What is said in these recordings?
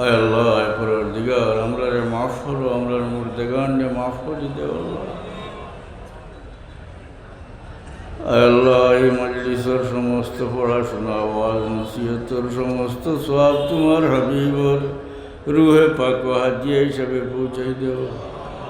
আয় আল্লাহ পরের দিগার আমরা রে মাফ করো আমরা মুর্দেগান রে মাফ করে দেও আল্লাহ। আয় আল্লাহ, এই মজলিসের সমস্ত পড়াশোনা আওয়াজ নসিহতর সমস্ত সব তোমার হাবিবর রুহে পাক হাজিয়া হিসাবে পৌঁছাই দেও।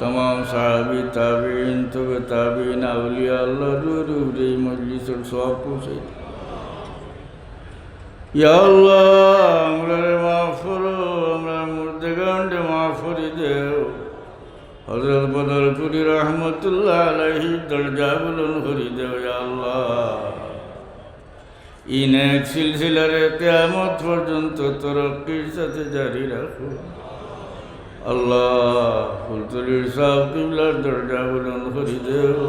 তমাম সাহাবি তাবিন তবে তাবিন আউলিয়া আল্লাহ রুহ রুহ এই মজলিসের সব পৌঁছাই দেও। ইয়া আল্লাহ বদলপুরি রহমতুল্লাহ আলহি দরজা বুলন করে দেও ইয়া আল্লাহ। ইনেক সিলসিলারে কেয়ামত পর্যন্ত তরক্কির সাথে জারি রাখো। আল্লাহ ফুলতলির সাহ কিবলার দরজা বুলন করে দেও।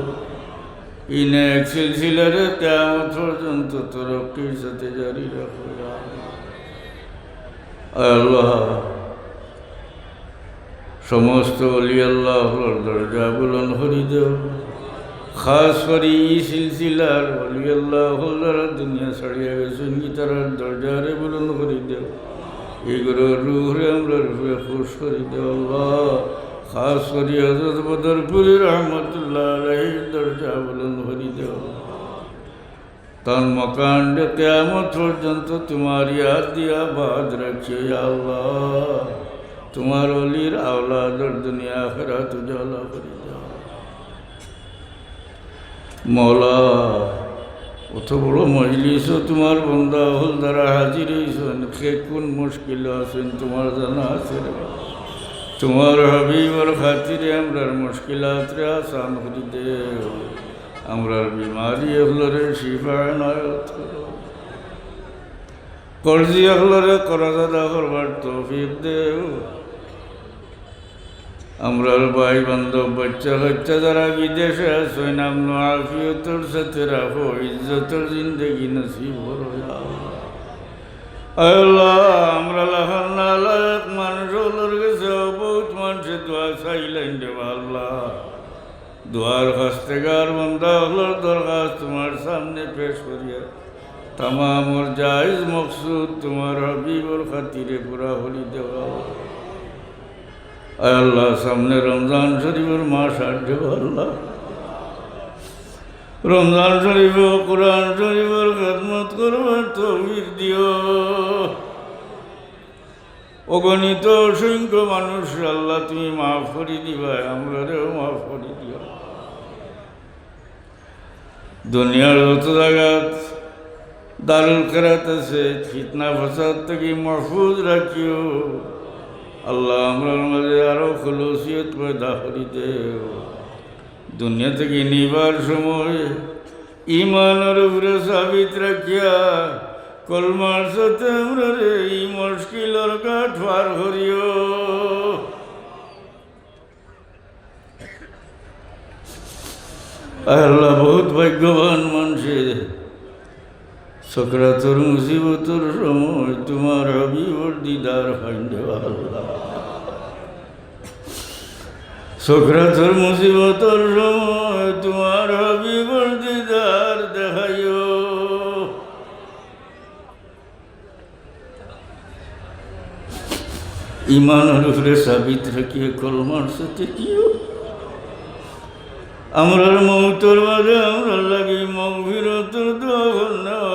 ইনেক সিলসিলারে কেয়ামত পর্যন্ত তরক্কির সাথে জারি রাখো আল্লাহ। সমস্ত অলি আল্লাহর দরজা বুলন হরি দেও। খাস করে ই সিলসিলার অলি আল্লাহ যারা দুনিয়া ছাড়িয়ে গেছেন কি দরজারে বুলন হরি এগুলো রুহরে আমরা রুহে খুশ করি দেও আল্লাহ। খাস করে হজরত বদরপুরি রহমতুল্লাহ আলাইহির দরজা বুলন হরি দেও। তার মকান্ড কেমত পর্যন্ত তোমার ইয়াদ দিয়া বাদ রাখিও আল্লাহ। তোমার অলির আওলাদর দুনিয়া ফেরা তুজালা করে মৌলা, অত বড় মজলিসও তোমার বন্ধা হল দ্বারা হাজির হয়েছেন সে কোন মুশকিল আছেন তোমার জানা আছে তোমার হাবিবর খাতিরে আমরার রে আসান করি দেও আমরার বিমারি এগুলোরে শিফা নয় করো। কর্জি এগুলোরে করাজাদা করবার তৌফিক দেও। আমরার ভাই বান্ধব বাচ্চা কাচ্চা যারা বিদেশে আছে, নাম আফিয়তর সাথে রাখো, ইজ্জতর জিন্দগি নসিব আল্লাহ। আমরা লাহার নালায়ক মানুষ হলোর গেছে বহুত মানুষের দোয়া চাইলেন দেব আল্লাহ দোয়ার হস্তেগার বন্ধা হলোর দরখাস্ত তোমার সামনে পেশ করিয়া তামাম ওর জায়জ মকসুদ তোমার হবিবর খাতিরে পুরা হলি দেওয়া আল্লাহ সামনে রমজান শরীফের মাস আসবে আল্লাহ। রমজান শরীফ কোরআন শরীফের খেদমত করবার তৌফিক দিও। অগণিত অসংখ্য মানুষ, আল্লাহ তুমি মাফ করে দিবা আমরারেও মাফ করে দিও। দুনিয়ার যত জায়গাত দারুল কেরাত আছে, ফিতনা, ফসাদ থেকে মহফুজ রাখিও। আল্লাহ আমরার মাঝে আরও খলুসিয়ত পয়দা করি দেও দুনিয়া থেকে নিবার সময় ইমানের উপরে সাবিত রাখিয়া কলমার সাথে আমরা রে এই মুশকিলর কাঠ পার করিও। আল্লাহ বহুত ভাগ্যবান মানুষের। সকরাতর মুসিবতর সময় তোমার হবিবর দিদার ফাইন্ডে আল্লাহ। সকরাতর মুসিবতর সময় তোমার হবিবর দেখাইও। ইমানের উপরে সাবিত রাখিয়ে কলমার সাথে কিও। আমরার মৌতর বাদে আমরা লাগি মগভীরতর দোলা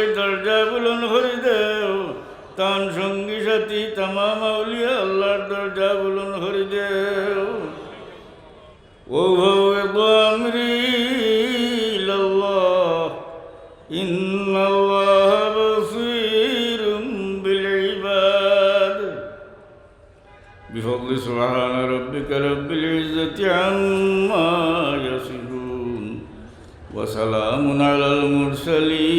সাথী তামাম আউলিয়া আল্লাহর দরজা বুলন হরি দেও ও আমরি ইলাল্লাহ ইন্নাল্লাহ বসীরুম বিল ইবাদ بفضل سبحان ربك رب العزة عما يصفون وسلام على المرسلين والحمد لله